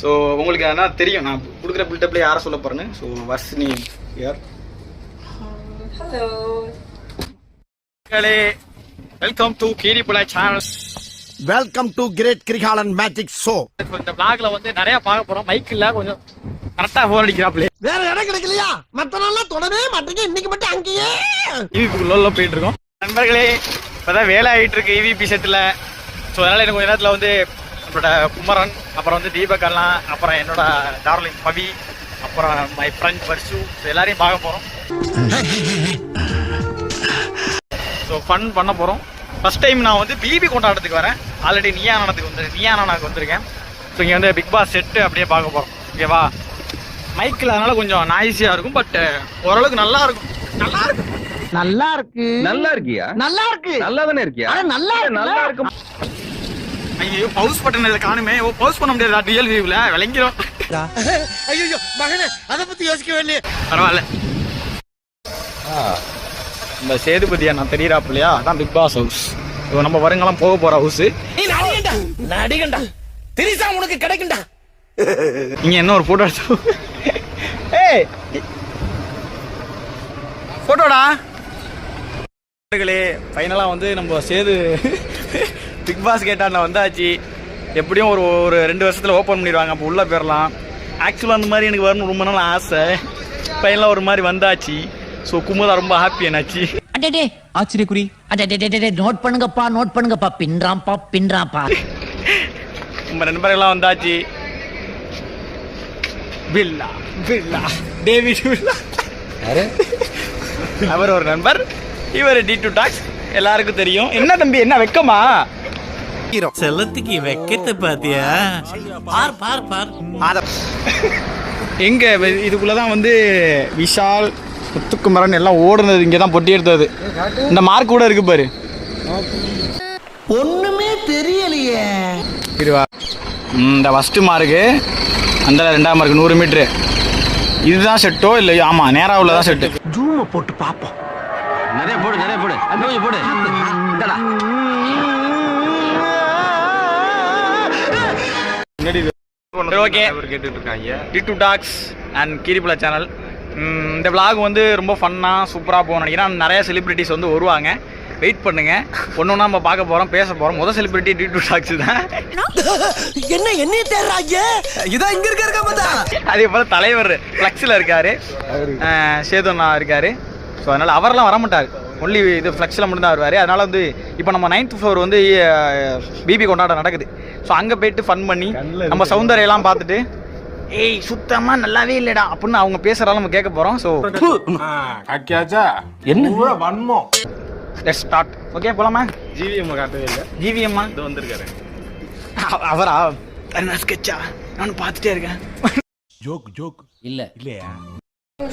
So உங்களுக்கு என்ன தெரியும்? நான் கொடுக்குற பில்டப்ல யாரை சொல்ல போறேன்னு? ஸோ வர்ஷினி யார் hello welcome to Keeripula channel welcome to great Kirikalan magic show இந்த பிளாக்ல வந்து நிறைய பார்க்க போறோம். மைக் இல்ல கொஞ்சம் கரெக்டா ஃபோன் அடிக்கிறாப்ல வேற இடம் கிடைக்கலையா? மத்த நாள்லாம் தொடவே மாட்டீங்க. இன்னைக்கு மட்டும் அங்கேயே. இவிபிக்குள்ள போயிட்டு இருக்கோம். நண்பர்களே இப்பதான் வேலை ஆகிட்டு இருக்கு. இவிபி செட்டில் ஸோ அதனால எனக்கு கொஞ்ச நேரத்தில் வந்து நம்மளோட குமரன் அப்புறம் வந்து தீபக் அண்ணா அப்புறம் என்னோட டார்லிங் பவி அப்புறம் மை ஃப்ரெண்ட் வர்ஷு. ஸோ எல்லாரையும் பார்க்க போகிறோம் ஸோ ஃபன் பண்ண போகிறோம் ஃபர்ஸ்ட் டைம் நான் வந்து பிபி கொண்டாடத்துக்கு வரேன். ஆல்ரெடி நியானத்துக்கு வந்து நியானாக்கு வந்திருக்கேன். ஸோ இங்கே வந்து பிக் பாஸ் செட்டு அப்படியே பார்க்க போகிறோம் ஓகேவா மைக்கில் அதனால கொஞ்சம் நாய்ஸியாக இருக்கும் பட் ஓரளவுக்கு நல்லா இருக்கும். நல்லா இருக்கும் நல்லா இருக்கு. நல்லா இருக்கியா? நல்லா இருக்கு. நல்லா தானே இருக்கியா நல்லா இருக்கு நல்லா இருக்கும் ஐயோ பவுஸ் பட்டன் இதை காணுமே. ஓ பவுஸ் பண்ண முடியாதா ரியல் வியூவில் விளங்கிரும். ஐயோ மகனே அத பத்தி யோசிக்கவே இல்லையே பரவாயில்ல. இந்த சேதுபதி அண்ணா தெரியறாப்பு இல்லையா அதான் பிக் பாஸ் ஹவுஸ் இப்போ நம்ம வருங்காலம் போக போற ஹவுஸ் நீ நடிகண்டா நடிகண்டா திரிசா உனக்கு கிடைக்கும்டா. நீங்க என்ன ஒரு போட்டோ எடுத்து ஏய்! போட்டோடா ஃபைனலாக வந்து நம்ம சேது பிக் பாஸ் கேட்டாண்ட வந்தாச்சு. எப்படியும் ஒரு ஒரு ரெண்டு வருஷத்தில் ஓப்பன் பண்ணிடுவாங்க அப்போ உள்ளே போயிடலாம் ஆக்சுவலாக அந்த மாதிரி எனக்கு வரணும் ரொம்ப நாள் ஆசை. ஃபைனலாக ஒரு மாதிரி வந்தாச்சு. ஸோ குமுதா ரொம்ப ஹாப்பி என்னாச்சு. அடடே. ஆச்சரியக்குறி. அடடே நோட் பண்ணுங்கப்பா நோட் பண்ணுங்கப்பா. பின்றாம்பா பின்றாம்பா நம்ம நண்பர்கள்லாம் வந்தாச்சு. பில்லா பில்லா டேவிட் பில்லா அவர் ஒரு நண்பர். இவர் டி டு டாக்ஸ் எல்லாருக்கும் தெரியும். என்ன தம்பி என்ன வெக்கமா? செல்லத்துக்கு வெக்கத்தை பாத்தியா? பார் பார் பார். எங்க வெ- இதுக்குள்ளதான் வந்து விஷால் முத்துக்குமரன் எல்லாம் ஓடுனது இங்கே தான் பொட்டி எடுத்தது. இந்த மார்க் கூட இருக்கு பாரு. ஒண்ணுமே தெரியலையே. இருவா. இந்த ஃபஸ்ட்டு மார்க்கு அந்த ரெண்டாம் மார்க் நூறு மீட்ரு இதுதான் செட்டோ இல்லை ஆமாம் நேராக உள்ளதான் செட்டு ஜூம போட்டு பாப்போம். நிறைய போடு நிறைய போடு. அங்க கொஞ்சம் போடு இந்தடா. Okay. T two talks and Keeripula channel இந்த vlog வந்து ரொம்ப ஃபன்னாக சூப்பராக போகணும் நினைக்கிறேன். நிறைய செலிபிரிட்டிஸ் வந்து வருவாங்க. வெயிட் பண்ணுங்க. ஒன்று ஒன்றா நம்ம பார்க்க போகிறோம் பேச போகிறோம் முதல் செலிபிரிட்டி டி டு டாக்ஸ் தான். என்ன என்னைய தேடுறாங்க? இதான் இங்க இருக்க இருக்க பார்த்தா. அதே போல் தலைவர் ஃப்ளெக்ஸில் இருக்காரு. சேதுண்ணா இருக்காரு. ஸோ அதனால் அவரெல்லாம் வர மாட்டார். ஒன்லி இது ஃப்ளெக்ஸில் மட்டும்தான் வருவார். அதனால் வந்து இப்போ நம்ம நைன்த் ஃப்ளோர் வந்து பிபி கொண்டாட்டம் நடக்குது. ஸோ அங்கே போயிட்டு ஃபன் பண்ணி நம்ம சௌந்தர்யெல்லாம் பார்த்துட்டு ஏய் சுத்தமாக நல்லாவே இல்லைடா அப்படின்னு அவங்க பேசுகிறாலும் நம்ம கேட்க போகிறோம் ஸோ என்ன? லெட்ஸ் ஸ்டார்ட் ஓகே போலாமா? ஜிவிஎம் காட்டவே இல்லை. ஜிவிஎம்மா இது வந்திருக்காரு. அவரா? ஸ்கெட்சா நான் பார்த்துட்டே இருக்கேன். இல்ல.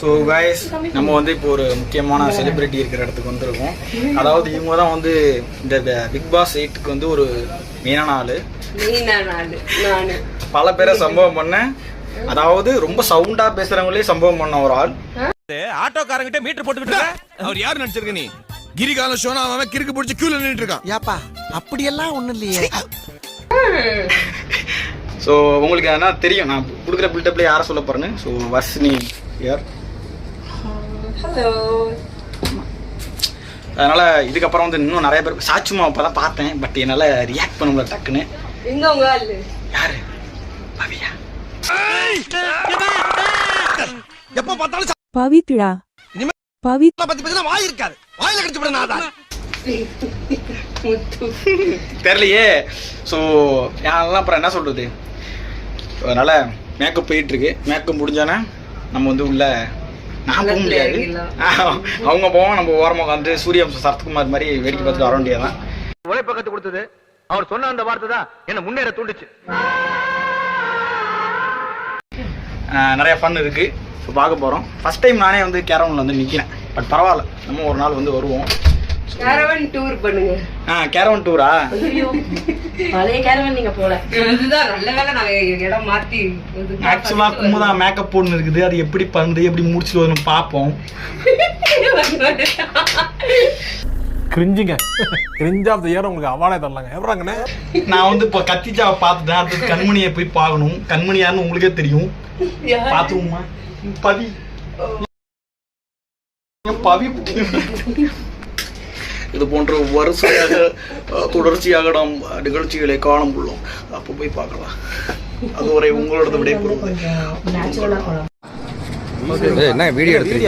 ஸோ கைஸ் நம்ம வந்து இப்போ ஒரு முக்கியமான செலிபிரிட்டி இருக்கிற இடத்துக்கு வந்திருக்கோம். அதாவது இவங்க தான் வந்து இந்த பிக் பாஸ் எயிட்டுக்கு வந்து ஒரு மெயினான ஆளு. பல பேரை சம்பவம் பண்ண அதாவது ரொம்ப சவுண்டா பேசுறவங்களே சம்பவம் பண்ண ஒரு ஆள். ஆட்டோக்காரங்கிட்ட மீட்டர் போட்டுக்கிட்டு இருக்க? அவர் யார் நடிச்சிருக்க நீ? கிரிகால சோனா அவன் கிறுக்கு பிடிச்சி கியூல நின்னுட்டு இருக்கான் ஏப்பா அப்படியெல்லாம் ஒண்ணும் இல்லையே. ஸோ உங்களுக்கு என்ன தெரியும்? நான் கொடுக்குற பில்டப்ல யாரை சொல்ல போறேன்னு? ஸோ வர்ஷினி. யார் ஹலோ அதனால இதுக்கப்புறம் வந்து இன்னும் நிறைய பேர் சாட்சிமா இப்போ தான் பார்த்தேன் பட் என்னால் ரியாக்ட் பண்ண முடியல டக்குன்னு. எங்க உங்க ஆளு? யாரு? பவியா. எப்ப பார்த்தாலும் பவித்ரா. இனிமே- பவித் பத்தி பேசினா வாய் இருக்காது. வாயில கடிச்சு விட நான் தெரியலையே. ஸோ யாரெல்லாம் அப்புறம் என்ன சொல்றது? அதனால மேக்கப் போயிட்டு இருக்கு. மேக்கப் முடிஞ்சானே நம்ம வந்து உள்ள நான் போக முடியாது. அவங்க போவோம் நம்ம ஓரமாக உட்காந்து சூரிய சரத்குமார் மாதிரி வேடிக்கை பார்த்துட்டு வர வேண்டியதான் உழைப்ப கத்து கொடுத்தது. அவர் சொன்ன அந்த வார்த்தை தான் என்ன முன்னேற தூண்டுச்சு. நிறைய ஃபன் இருக்கு. ஸோ பார்க்க போகிறோம் ஃபர்ஸ்ட் டைம் நானே வந்து கேரவனில் வந்து நிற்கிறேன் பட் பரவாயில்ல. நம்ம ஒரு நாள் வந்து வருவோம். கேரவன் டூர் பண்ணுங்க. ஆ கேரவன் டூரா பழைய கேரவன் நீங்க போல. அதுதான் நல்ல வேலை நாங்க இடம் மாத்தி ஆக்சுவலாக குமுதா மேக்கப் போடணும் இருக்குது. அது எப்படி பண்ணுது? எப்படி முடிச்சுட்டு வரணும் பார்ப்போம். கிரிஞ்சுங்க. கிரிஞ்ச் ஆஃப் த இயர் உங்களுக்கு அவார்டே தரலாங்க. எவ்வளோங்கண்ணே நான் வந்து இப்போ கத்திஜாவை பார்த்துட்டேன். அடுத்தது கண்மணியை போய் பார்க்கணும். கண்மணி யாருன்னு உங்களுக்கே தெரியும். பார்த்துருவோமா பவி பவி. இது போன்ற வரிசையாக தொடர்ச்சியாக நாம் நிகழ்ச்சிகளை காண உள்ளோம். அப்போ போய் பார்க்கலாம். அதுவரை உங்களோட விடைபெறுவது. என்ன வீடியோ எடுத்து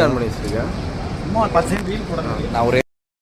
நான் ஒரு